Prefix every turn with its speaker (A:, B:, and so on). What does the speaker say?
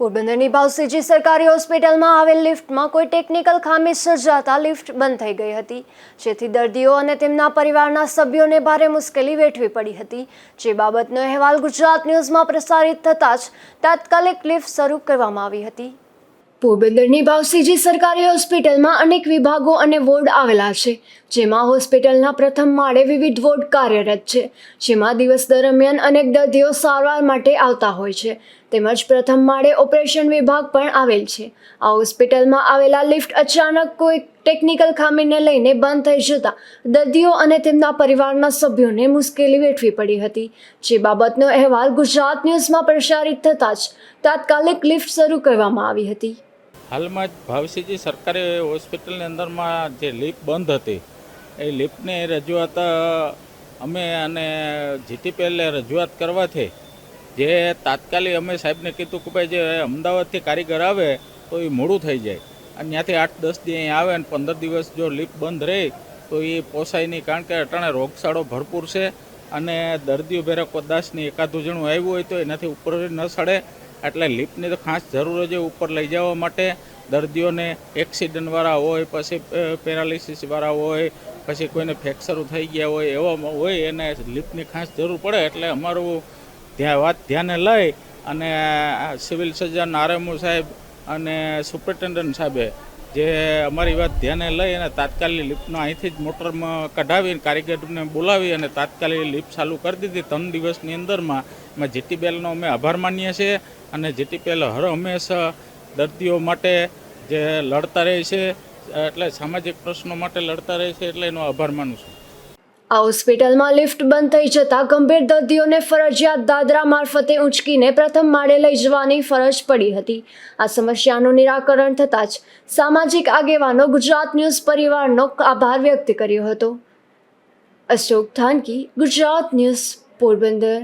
A: પોરબંદરની ભાવસીજી સરકારી હોસ્પિટલમાં આવેલ લિફ્ટમાં કોઈ ટેકનિકલ ખામી સર્જાતા લિફ્ટ બંધ થઈ ગઈ હતી, જેથી દર્દીઓ અને તેમના પરિવારના સભ્યોને ભારે મુશ્કેલી વેઠવી પડી હતી. જે બાબતનો અહેવાલ ગુજરાત ન્યૂઝમાં પ્રસારિત થતાં જ તાત્કાલિક લિફ્ટ શરૂ કરવામાં આવી હતી. પોરબંદરની ભાવસીજી સરકારી હોસ્પિટલમાં અનેક વિભાગો અને વોર્ડ આવેલા છે, જેમાં હોસ્પિટલના પ્રથમ માળે વિવિધ વોર્ડ કાર્યરત છે, જેમાં દિવસ દરમિયાન અનેક દર્દીઓ સારવાર માટે આવતા હોય છે. તેમજ પ્રથમ માળે ઓપરેશન વિભાગ પણ આવેલ છે. આ હોસ્પિટલમાં આવેલા લિફ્ટ અચાનક કોઈ ટેકનિકલ ખામીને લઈને બંધ થઈ જતા દર્દીઓ અને તેમના પરિવારના સભ્યોને મુશ્કેલી વેઠવી પડી હતી. જે બાબતનો અહેવાલ ગુજરાત ન્યૂઝમાં પ્રસારિત થતાં જ તાત્કાલિક લિફ્ટ શરૂ કરવામાં આવી હતી.
B: હાલમાં જ ભાવસીજી સરકારે હોસ્પિટલની અંદરમાં જે લિફ્ટ બંધ હતી, એ લિફ્ટની રજૂઆત અમે અને જીટીપીએલને રજૂઆત કરવાથી જે તાત્કાલિક અમે સાહેબને કીધું કે ભાઈ જે અમદાવાદથી કારીગર આવે તો એ મોડું થઈ જાય. અને ત્યાંથી આઠ, દસ દી અહીં આવે અને પંદર દિવસ જો લિફ્ટ બંધ રહે, તો એ પોસાય નહીં. કારણ કે અટાણે રોગચાળો ભરપૂર છે અને દર્દીઓ ભેરા કદાચની એકાદું જણું આવ્યું હોય તો એનાથી ઉપર ન સડે. એટલે લિફ્ટની તો ખાસ જરૂર જ ઉપર લઈ જવા માટે. દર્દીઓને એક્સિડન્ટવાળા હોય, પછી પેરાલિસિસવાળા હોય, પછી કોઈને ફ્રેક્ચરો થઈ ગયા હોય એવા હોય, એને લિફ્ટની ખાસ જરૂર પડે. એટલે અમારું વાત ધ્યાને લઈ અને સિવિલ સર્જન આરએમઓ સાહેબ અને સુપ્રિન્ટેન્ડન્ટ સાહેબે જે અમારી વાત ધ્યાને લઈ અને તાત્કાલિક લિફ્ટનો અહીંથી જ મોટરમાં કઢાવી કારીગરને બોલાવી અને તાત્કાલિક લિફ્ટ ચાલુ કરી દીધી. ત્રણ દિવસની અંદરમાં અમે જીટીપીએલનો અમે આભાર માનીએ છીએ અને જીટીપીએલ હર હંમેશા દર્દીઓ માટે જે લડતા રહે છે, એટલે સામાજિક પ્રશ્નો માટે લડતા રહે છે, એટલે એનો આભાર માનું છું.
A: આ હોસ્પિટલમાં લિફ્ટ બંધ થઈ જતાં ગંભીર દર્દીઓને ફરજિયાત દાદરા મારફતે ઉંચકીને પ્રથમ માળે લઈ જવાની ફરજ પડી હતી. આ સમસ્યાનું નિરાકરણ થતાં જ સામાજિક આગેવાનો ગુજરાત ન્યૂઝ પરિવારનો આભાર વ્યક્ત કર્યો હતો. અશોક થાનકી, ગુજરાત ન્યૂઝ, પોરબંદર.